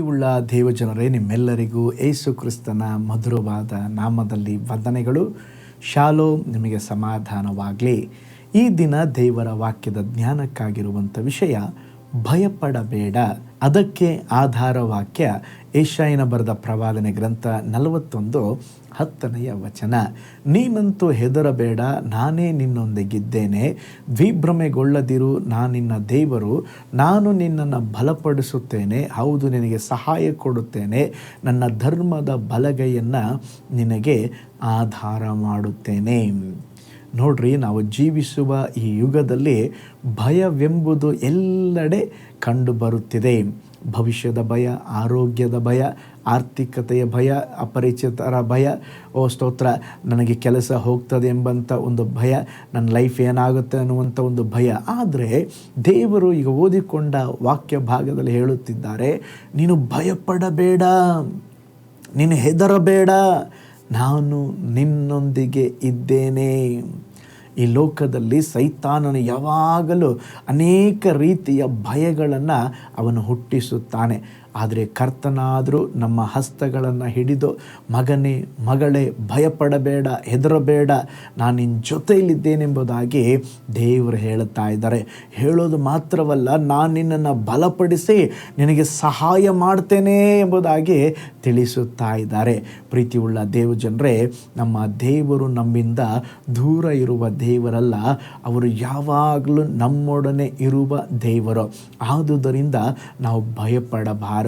ಪ್ರೀತಿಯುಳ್ಳ ದೇವಜನರೇ, ನಿಮ್ಮೆಲ್ಲರಿಗೂ ಏಸು ಕ್ರಿಸ್ತನ ಮಧುರವಾದ ನಾಮದಲ್ಲಿ ವಂದನೆಗಳು. ಶಾಲೋ ನಿಮಗೆ ಸಮಾಧಾನವಾಗಲಿ. ಈ ದಿನ ದೇವರ ವಾಕ್ಯದ ಜ್ಞಾನಕ್ಕಾಗಿರುವಂಥ ವಿಷಯ ಭಯಪಡಬೇಡ. ಅದಕ್ಕೆ ಆಧಾರ ವಾಕ್ಯ ಏಷಾಯನ ಬರೆದ ಪ್ರವಾದನೆ ಗ್ರಂಥ ನಲವತ್ತೊಂದು, ಹತ್ತನೆಯ ವಚನ. ನೀನಂತೂ ಹೆದರಬೇಡ, ನಾನೇ ನಿನ್ನೊಂದಿಗಿದ್ದೇನೆ. ನಾನು ನಾನಿನ್ನ ದೇವರು. ನಾನು ನಿನ್ನನ್ನು ಬಲಪಡಿಸುತ್ತೇನೆ. ಹೌದು, ನಿನಗೆ ಸಹಾಯ ಕೊಡುತ್ತೇನೆ. ನನ್ನ ಧರ್ಮದ ಬಲಗೈಯನ್ನು ನಿನಗೆ ಆಧಾರ ಮಾಡುತ್ತೇನೆ ನೋಡ್ರಿ, ನಾವು ಜೀವಿಸುವ ಈ ಯುಗದಲ್ಲಿ ಭಯವೆಂಬುದು ಎಲ್ಲೆಡೆ ಕಂಡುಬರುತ್ತಿದೆ. ಭವಿಷ್ಯದ ಭಯ, ಆರೋಗ್ಯದ ಭಯ, ಆರ್ಥಿಕತೆಯ ಭಯ, ಅಪರಿಚಿತರ ಭಯ. ಓ ಸ್ತೋತ್ರ, ನನಗೆ ಕೆಲಸ ಹೋಗ್ತದೆ ಎಂಬಂಥ ಒಂದು ಭಯ, ನನ್ನ ಲೈಫ್ ಏನಾಗುತ್ತೆ ಅನ್ನುವಂಥ ಒಂದು ಭಯ. ಆದರೆ ದೇವರು ಈಗ ಓದಿಕೊಂಡ ವಾಕ್ಯ ಭಾಗದಲ್ಲಿ ಹೇಳುತ್ತಿದ್ದಾರೆ, ನೀನು ಭಯಪಡಬೇಡ, ನೀನು ಹೆದರಬೇಡ ನಾನು ನಿನ್ನೊಂದಿಗೆ ಇದ್ದೇನೆ. ಈ ಲೋಕದಲ್ಲಿ ಸೈತಾನನು ಯಾವಾಗಲೂ ಅನೇಕ ರೀತಿಯ ಭಯಗಳನ್ನು ಅವನು ಹುಟ್ಟಿಸುತ್ತಾನೆ. ಆದರೆ ಕರ್ತನಾದರೂ ನಮ್ಮ ಹಸ್ತಗಳನ್ನು ಹಿಡಿದು, ಮಗನೇ, ಮಗಳೇ, ಭಯಪಡಬೇಡ, ಹೆದರಬೇಡ, ನಾನು ನಿನ್ನ ಜೊತೆಯಲ್ಲಿದ್ದೇನೆಂಬುದಾಗಿ ದೇವರು ಹೇಳುತ್ತಾ ಇದ್ದಾರೆ. ಹೇಳೋದು ಮಾತ್ರವಲ್ಲ, ನಾನು ನಿನ್ನನ್ನು ಬಲಪಡಿಸಿ ನಿನಗೆ ಸಹಾಯ ಮಾಡ್ತೇನೆ ಎಂಬುದಾಗಿ ತಿಳಿಸುತ್ತಾ ಇದ್ದಾರೆ. ಪ್ರೀತಿಯುಳ್ಳ ದೇವ ಜನರೇ, ನಮ್ಮ ದೇವರು ನಮ್ಮಿಂದ ದೂರ ಇರುವ ದೇವರಲ್ಲ, ಅವರು ಯಾವಾಗಲೂ ನಮ್ಮೊಡನೆ ಇರುವ ದೇವರು. ಆದುದರಿಂದ ನಾವು ಭಯಪಡಬಾರದು.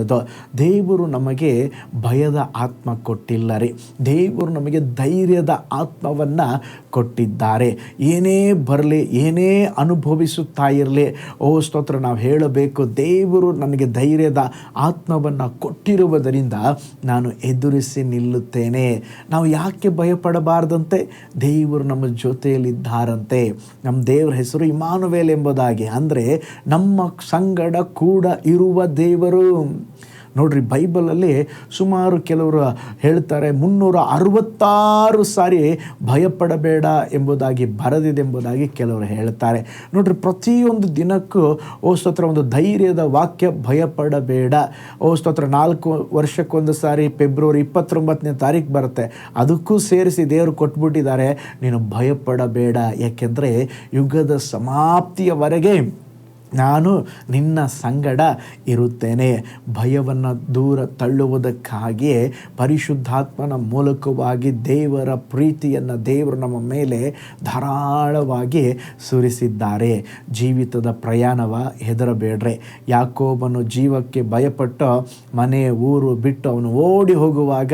ದೇವರು ನಮಗೆ ಭಯದ ಆತ್ಮ ಕೊಟ್ಟಿಲ್ಲ ರೀ. ದೇವರು ನಮಗೆ ಧೈರ್ಯದ ಆತ್ಮವನ್ನು ಕೊಟ್ಟಿದ್ದಾರೆ. ಏನೇ ಬರಲಿ, ಏನೇ ಅನುಭವಿಸುತ್ತಾ ಇರಲಿ, ಓ ಸ್ತೋತ್ರ, ನಾವು ಹೇಳಬೇಕು, ದೇವರು ನನಗೆ ಧೈರ್ಯದ ಆತ್ಮವನ್ನು ಕೊಟ್ಟಿರುವುದರಿಂದ ನಾನು ಎದುರಿಸಿ ನಿಲ್ಲುತ್ತೇನೆ. ನಾವು ಯಾಕೆ ಭಯಪಡಬಾರ್ದಂತೆ? ದೇವರು ನಮ್ಮ ಜೊತೆಯಲ್ಲಿದ್ದಾರಂತೆ. ನಮ್ಮ ದೇವರ ಹೆಸರು ಇಮಾನುವೇಲ್ ಎಂಬುದಾಗಿ. ಅಂದರೆ ನಮ್ಮ ಸಂಗಡ ಕೂಡ ಇರುವ ದೇವರು. ನೋಡ್ರಿ, ಬೈಬಲಲ್ಲಿ ಸುಮಾರು ಕೆಲವರು ಹೇಳ್ತಾರೆ ಮುನ್ನೂರ ಅರವತ್ತಾರು ಸಾರಿ ಭಯಪಡಬೇಡ ಎಂಬುದಾಗಿ ಬರೆದಿದೆ ಎಂಬುದಾಗಿ ಕೆಲವರು ಹೇಳ್ತಾರೆ. ನೋಡ್ರಿ, ಪ್ರತಿಯೊಂದು ದಿನಕ್ಕೂ, ಓ ಸ್ತೋತ್ರ, ಒಂದು ಧೈರ್ಯದ ವಾಕ್ಯ, ಭಯಪಡಬೇಡ. ಓ ಸ್ತೋತ್ರ, ನಾಲ್ಕು ವರ್ಷಕ್ಕೊಂದು ಸಾರಿ, ಫೆಬ್ರವರಿ ಇಪ್ಪತ್ತೊಂಬತ್ತನೇ ತಾರೀಕು ಬರುತ್ತೆ. ಅದಕ್ಕೂ ಸೇರಿಸಿ ದೇವರು ಕೊಟ್ಬಿಟ್ಟಿದ್ದಾರೆ, ನೀನು ಭಯಪಡಬೇಡ. ಯಾಕೆಂದರೆ, ಯುಗದ ಸಮಾಪ್ತಿಯವರೆಗೆ ನಾನು ನಿನ್ನ ಸಂಗಡ ಇರುತ್ತೇನೆ. ಭಯವನ್ನು ದೂರ ತಳ್ಳುವುದಕ್ಕಾಗಿಯೇ ಪರಿಶುದ್ಧಾತ್ಮನ ಮೂಲಕವಾಗಿ ದೇವರ ಪ್ರೀತಿಯನ್ನು ದೇವರು ನಮ್ಮ ಮೇಲೆ ಧಾರಾಳವಾಗಿ ಸುರಿಸಿದ್ದಾರೆ. ಜೀವಿತದ ಪ್ರಯಾಣವ ಹೆದರಬೇಡ್ರೆ. ಯಾಕೋಬನು ಜೀವಕ್ಕೆ ಭಯಪಟ್ಟು ಮನೆ, ಊರು ಬಿಟ್ಟು ಅವನು ಓಡಿ ಹೋಗುವಾಗ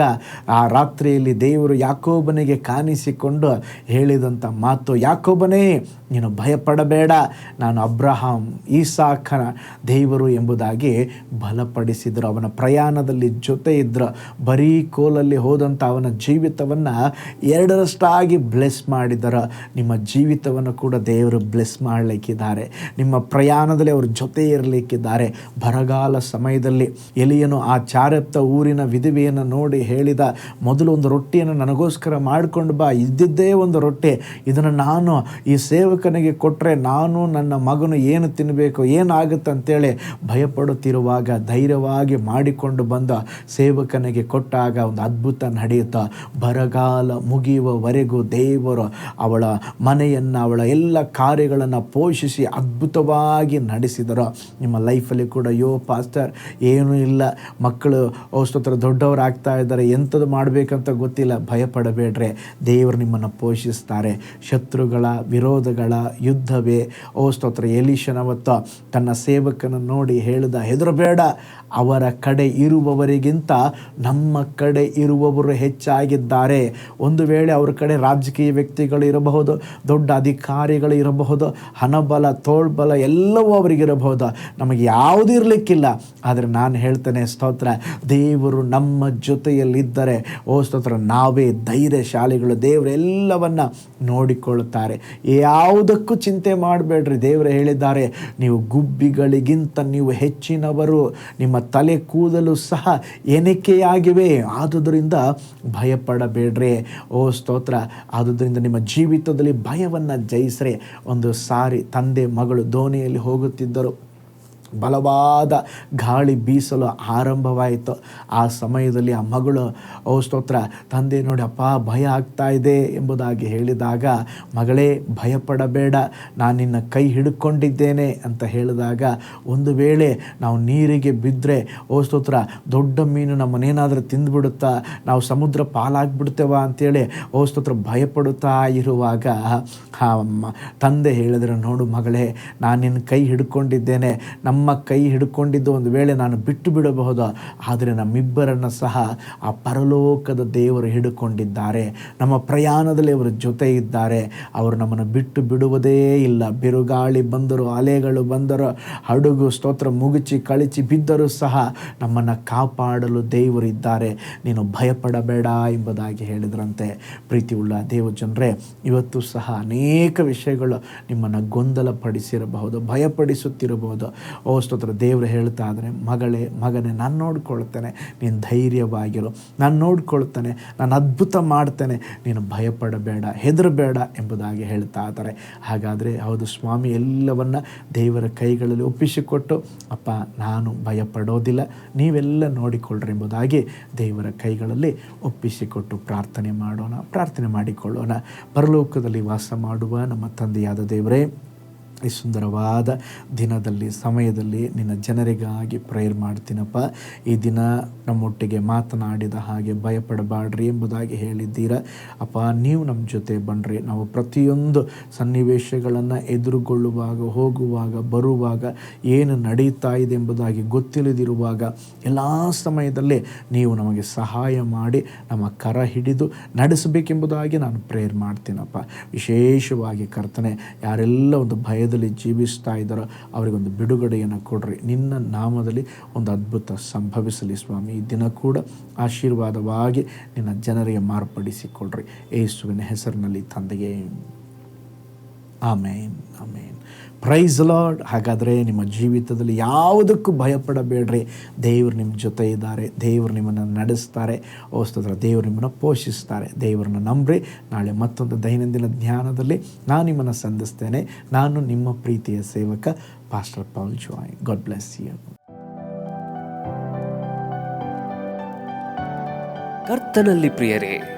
ಆ ರಾತ್ರಿಯಲ್ಲಿ ದೇವರು ಯಾಕೋಬನಿಗೆ ಕಾಣಿಸಿಕೊಂಡು ಹೇಳಿದಂಥ ಮಾತು, ಯಾಕೋಬನೇ, ನೀನು ಭಯಪಡಬೇಡ. ನಾನು ಅಬ್ರಹಾಂ ಈಸಾಖನ ದೇವರು ಎಂಬುದಾಗಿ ಬಲಪಡಿಸಿದ್ರು. ಅವನ ಪ್ರಯಾಣದಲ್ಲಿ ಜೊತೆ ಇದ್ದರು ಬರೀ ಕೋಲಲ್ಲಿ ಹೋದಂಥ ಅವನ ಜೀವಿತವನ್ನು ಎರಡರಷ್ಟಾಗಿ ಬ್ಲೆಸ್ ಮಾಡಿದರ. ನಿಮ್ಮ ಜೀವಿತವನ್ನು ಕೂಡ ದೇವರು ಬ್ಲೆಸ್ ಮಾಡಲಿಕ್ಕಿದ್ದಾರೆ. ನಿಮ್ಮ ಪ್ರಯಾಣದಲ್ಲಿ ಅವರು ಜೊತೆ ಇರಲಿಕ್ಕಿದ್ದಾರೆ. ಬರಗಾಲ ಸಮಯದಲ್ಲಿ ಎಲಿಯನು ಆ ಚಾರೆಪ್ತ ಊರಿನ ವಿಧವೆಯನ್ನು ನೋಡಿ ಹೇಳಿದ, ಮೊದಲು ಒಂದು ರೊಟ್ಟಿಯನ್ನು ನನಗೋಸ್ಕರ ಮಾಡಿಕೊಂಡು ಬಾ. ಇದ್ದಿದ್ದೇ ಒಂದು ರೊಟ್ಟಿ. ಇದನ್ನು ನಾನು ಈ ಸೇವಕನಿಗೆ ಕೊಟ್ಟರೆ ನಾನು ನನ್ನ ಮಗನು ಏನು ತಿನ್ನಬೇಕು ಏನಾಗುತ್ತೆ ಅಂತೇಳಿ ಭಯಪಡುತ್ತಿರುವಾಗ ಧೈರ್ಯವಾಗಿ ಮಾಡಿಕೊಂಡು ಬಂದ ಸೇವಕನಿಗೆ ಕೊಟ್ಟಾಗ ಒಂದು ಅದ್ಭುತ ನಡೆಯುತ್ತಾ. ಬರಗಾಲ ಮುಗಿಯುವವರೆಗೂ ದೇವರು ಅವಳ ಮನೆಯನ್ನು, ಅವಳ ಎಲ್ಲ ಕಾರ್ಯಗಳನ್ನು ಪೋಷಿಸಿ ಅದ್ಭುತವಾಗಿ ನಡೆಸಿದರು. ನಿಮ್ಮ ಲೈಫಲ್ಲಿ ಕೂಡ ಯೋ ಪಾಸ್ಟರ್, ಏನೂ ಇಲ್ಲ. ಮಕ್ಕಳು ಸ್ತೋತ್ರ, ದೊಡ್ಡವರಾಗ್ತಾ ಇದ್ದಾರೆ. ಎಂಥದ್ದು ಮಾಡಬೇಕಂತ ಗೊತ್ತಿಲ್ಲ. ಭಯಪಡಬೇಡ್ರೆ. ದೇವರು ನಿಮ್ಮನ್ನು ಪೋಷಿಸ್ತಾರೆ. ಶತ್ರುಗಳ, ವಿರೋಧಗಳ ಯುದ್ಧವೇ. ಸ್ತೋತ್ರ ಎಲೀಶನವತ್ತು ತನ್ನ ಸೇವಕನ ನೋಡಿ ಹೇಳಿದ ಹೆದರಬೇಡ ಅವರ ಕಡೆ ಇರುವವರಿಗಿಂತ ನಮ್ಮ ಕಡೆ ಇರುವವರು ಹೆಚ್ಚಾಗಿದ್ದಾರೆ. ಒಂದು ವೇಳೆ ಅವರ ಕಡೆ ರಾಜಕೀಯ ವ್ಯಕ್ತಿಗಳು ಇರಬಹುದು, ದೊಡ್ಡ ಅಧಿಕಾರಿಗಳು ಇರಬಹುದು, ಹಣಬಲ, ತೋಳ್ಬಲ ಎಲ್ಲವೂ ಅವರಿಗಿರಬಹುದು ನಮಗೆ ಯಾವುದೂ ಇರಲಿಕ್ಕಿಲ್ಲ. ಆದರೆ ನಾನು ಹೇಳ್ತೇನೆ, ಸ್ತೋತ್ರ, ದೇವರು ನಮ್ಮ ಜೊತೆಯಲ್ಲಿದ್ದರೆ, ಓ ಸ್ತೋತ್ರ, ನಾವೇ ಧೈರ್ಯಶಾಲಿಗಳು, ದೇವರು ಎಲ್ಲವನ್ನ ನೋಡಿಕೊಳ್ಳುತ್ತಾರೆ. ಯಾವುದಕ್ಕೂ ಚಿಂತೆ ಮಾಡಬೇಡ್ರಿ. ದೇವರು ಹೇಳಿದ್ದಾರೆ, ನೀವು ಗುಬ್ಬಿಗಳಿಗಿಂತ ನೀವು ಹೆಚ್ಚಿನವರು, ನಿಮ್ಮ ತಲೆ ಕೂದಲು ಸಹ ಎಣಿಕೆಯಾಗಿವೆ. ಆದುದರಿಂದ ಭಯಪಡಬೇಡ್ರೆ. ಓ ಸ್ತೋತ್ರ. ಆದುದರಿಂದ ನಿಮ್ಮ ಜೀವಿತದಲ್ಲಿ ಭಯವನ್ನು ಜಯಿಸ್ರೆ. ಒಂದು ಸಾರಿ ತಂದೆ ಮಗಳು ದೋಣಿಯಲ್ಲಿ ಹೋಗುತ್ತಿದ್ದರು. ಬಲವಾದ ಗಾಳಿ ಬೀಸಲು ಆರಂಭವಾಯಿತು. ಆ ಸಮಯದಲ್ಲಿ ಆ ಮಗಳು, ಓ ಸ್ತೋತ್ರ, ತಂದೆ ನೋಡಿ ಅಪ್ಪ, ಭಯ ಆಗ್ತಾ ಇದೆ ಎಂಬುದಾಗಿ ಹೇಳಿದಾಗ, ಮಗಳೇ, ಭಯಪಡಬೇಡ, ನಾನು ನಿನ್ನ ಕೈ ಹಿಡ್ಕೊಂಡಿದ್ದೇನೆ ಅಂತ ಹೇಳಿದಾಗ, ಒಂದು ವೇಳೆ ನಾವು ನೀರಿಗೆ ಬಿದ್ದರೆ ಓ ಸ್ತೋತ್ರ, ದೊಡ್ಡ ಮೀನು ನಮ್ಮನೇನಾದರೂ ತಿಂದುಬಿಡುತ್ತಾ, ನಾವು ಸಮುದ್ರ ಪಾಲಾಗ್ಬಿಡ್ತೇವ ಅಂತೇಳಿ, ಓ ಸ್ತೋತ್ರ, ಭಯಪಡುತ್ತಾ ಇರುವಾಗ ತಂದೆ ಹೇಳಿದ್ರೆ, ನೋಡು ಮಗಳೇ, ನಾನು ನಿನ್ನ ಕೈ ಹಿಡ್ಕೊಂಡಿದ್ದೇನೆ, ನಮ್ಮ ಕೈ ಹಿಡ್ಕೊಂಡಿದ್ದು ಒಂದು ವೇಳೆ ನಾನು ಬಿಟ್ಟು ಬಿಡಬಹುದು? ಆದರೆ ನಮ್ಮಿಬ್ಬರನ್ನು ಸಹ ಆ ಪರಲೋಕದ ದೇವರು ಹಿಡ್ಕೊಂಡಿದ್ದಾರೆ. ನಮ್ಮ ಪ್ರಯಾಣದಲ್ಲಿ ಅವರ ಜೊತೆ ಇದ್ದಾರೆ ಅವರು ನಮ್ಮನ್ನು ಬಿಟ್ಟು ಬಿಡುವುದೇ ಇಲ್ಲ. ಬಿರುಗಾಳಿ ಬಂದರು, ಅಲೆಗಳು ಬಂದರು, ಹಡಗು, ಸ್ತೋತ್ರ ಮುಗಿಚಿ, ಕಳಚಿ ಬಿದ್ದರೂ ಸಹ ನಮ್ಮನ್ನು ಕಾಪಾಡಲು ದೇವರು ಇದ್ದಾರೆ. ನೀನು ಭಯಪಡಬೇಡ ಎಂಬುದಾಗಿ ಹೇಳಿದ್ರಂತೆ. ಪ್ರೀತಿಯುಳ್ಳ ದೇವಜನರೇ, ಇವತ್ತು ಸಹ ಅನೇಕ ವಿಷಯಗಳು ನಿಮ್ಮನ್ನು ಗೊಂದಲಪಡಿಸಿರಬಹುದು, ಭಯಪಡಿಸುತ್ತಿರಬಹುದು. ಓ ಸ್ತೋತ್ರ, ದೇವರು ಹೇಳ್ತಾ ಆದರೆ ಮಗಳೇ, ಮಗನೇ, ನಾನು ನೋಡ್ಕೊಳ್ತೇನೆ, ನೀನು ಧೈರ್ಯವಾಗಿರು, ನಾನು ನೋಡ್ಕೊಳ್ತೇನೆ, ನಾನು ಅದ್ಭುತ ಮಾಡ್ತೇನೆ, ನೀನು ಭಯಪಡಬೇಡ, ಹೆದರಬೇಡ ಎಂಬುದಾಗಿ ಹೇಳ್ತಾ ಇದ್ದಾರೆ ಹಾಗಾದರೆ ಹೌದು ಸ್ವಾಮಿ, ಎಲ್ಲವನ್ನ ದೇವರ ಕೈಗಳಲ್ಲಿ ಒಪ್ಪಿಸಿಕೊಟ್ಟು, ಅಪ್ಪ, ನಾನು ಭಯಪಡೋದಿಲ್ಲ, ನೀವೆಲ್ಲ ನೋಡಿಕೊಳ್ಳ್ರಿ ಎಂಬುದಾಗಿ ದೇವರ ಕೈಗಳಲ್ಲಿ ಒಪ್ಪಿಸಿಕೊಟ್ಟು ಪ್ರಾರ್ಥನೆ ಮಾಡೋಣ, ಪ್ರಾರ್ಥನೆ ಮಾಡಿಕೊಳ್ಳೋಣ. ಪರಲೋಕದಲ್ಲಿ ವಾಸ ಮಾಡುವ ನಮ್ಮ ತಂದೆಯಾದ ದೇವರೇ ಈ ಸುಂದರವಾದ ದಿನದಲ್ಲಿ, ಸಮಯದಲ್ಲಿ ನಿನ್ನ ಜನರಿಗಾಗಿ ಪ್ರೇಯರ್ ಮಾಡ್ತೀನಪ್ಪ. ಈ ದಿನ ನಮ್ಮೊಟ್ಟಿಗೆ ಮಾತನಾಡಿದ ಹಾಗೆ ಭಯಪಡಬಾಡ್ರಿ ಎಂಬುದಾಗಿ ಹೇಳಿದ್ದೀರ. ಅಪ್ಪ, ನೀವು ನಮ್ಮ ಜೊತೆ ಬನ್ನಿರಿ ನಾವು ಪ್ರತಿಯೊಂದು ಸನ್ನಿವೇಶಗಳನ್ನು ಎದುರುಗೊಳ್ಳುವಾಗ, ಹೋಗುವಾಗ, ಬರುವಾಗ ಏನು ನಡೀತಾ ಇದೆ ಎಂಬುದಾಗಿ ಗೊತ್ತಿಲ್ಲದಿರುವಾಗ ಎಲ್ಲ ಸಮಯದಲ್ಲಿ ನೀವು ನಮಗೆ ಸಹಾಯ ಮಾಡಿ, ನಮ್ಮ ಕರ ಹಿಡಿದು ನಡೆಸಬೇಕೆಂಬುದಾಗಿ ನಾನು ಪ್ರೇಯರ್ ಮಾಡ್ತೀನಪ್ಪ. ವಿಶೇಷವಾಗಿ ಕರ್ತನೆ, ಯಾರೆಲ್ಲ ಒಂದು ಭಯದಲ್ಲಿ ಜೀವಿಸ್ತಾ ಇದ್ದಾರೋ, ಅವರಿಗೊಂದು ಬಿಡುಗಡೆಯನ್ನು ಕೊಡ್ರಿ. ನಿನ್ನ ನಾಮದಲ್ಲಿ ಒಂದು ಅದ್ಭುತ ಸಂಭವಿಸಲಿ ಸ್ವಾಮಿ. ಈ ದಿನ ಕೂಡ ಆಶೀರ್ವಾದವಾಗಿ ನಿನ್ನ ಜನರಿಗೆ ಮಾರ್ಪಡಿಸಿಕೊಡ್ರಿ. ಏಸುವಿನ ಹೆಸರಿನಲ್ಲಿ ತಂದೆಗೆ ಆಮೇನ್ ಆಮೇನ್. ಪ್ರೈಸ್ ಲಾರ್ಡ್ ಹಾಗಾದರೆ ನಿಮ್ಮ ಜೀವಿತದಲ್ಲಿ ಯಾವುದಕ್ಕೂ ಭಯಪಡಬೇಡ್ರಿ. ದೇವರು ನಿಮ್ಮ ಜೊತೆ ಇದ್ದಾರೆ. ದೇವರು ನಿಮ್ಮನ್ನು ನಡೆಸ್ತಾರೆ. ಓಸ್ತದ್ರ ದೇವರು ನಿಮ್ಮನ್ನು ಪೋಷಿಸ್ತಾರೆ. ದೇವರನ್ನು ನಂಬ್ರಿ. ನಾಳೆ ಮತ್ತೊಂದು ದೈನಂದಿನ ಧ್ಯಾನದಲ್ಲಿ ನಾನು ನಿಮ್ಮನ್ನು ಸಂಧಿಸ್ತೇನೆ. ನಾನು ನಿಮ್ಮ ಪ್ರೀತಿಯ ಸೇವಕ pastor Paul Joy God bless you ಕರ್ತನಲ್ಲಿ ಪ್ರಿಯರೇ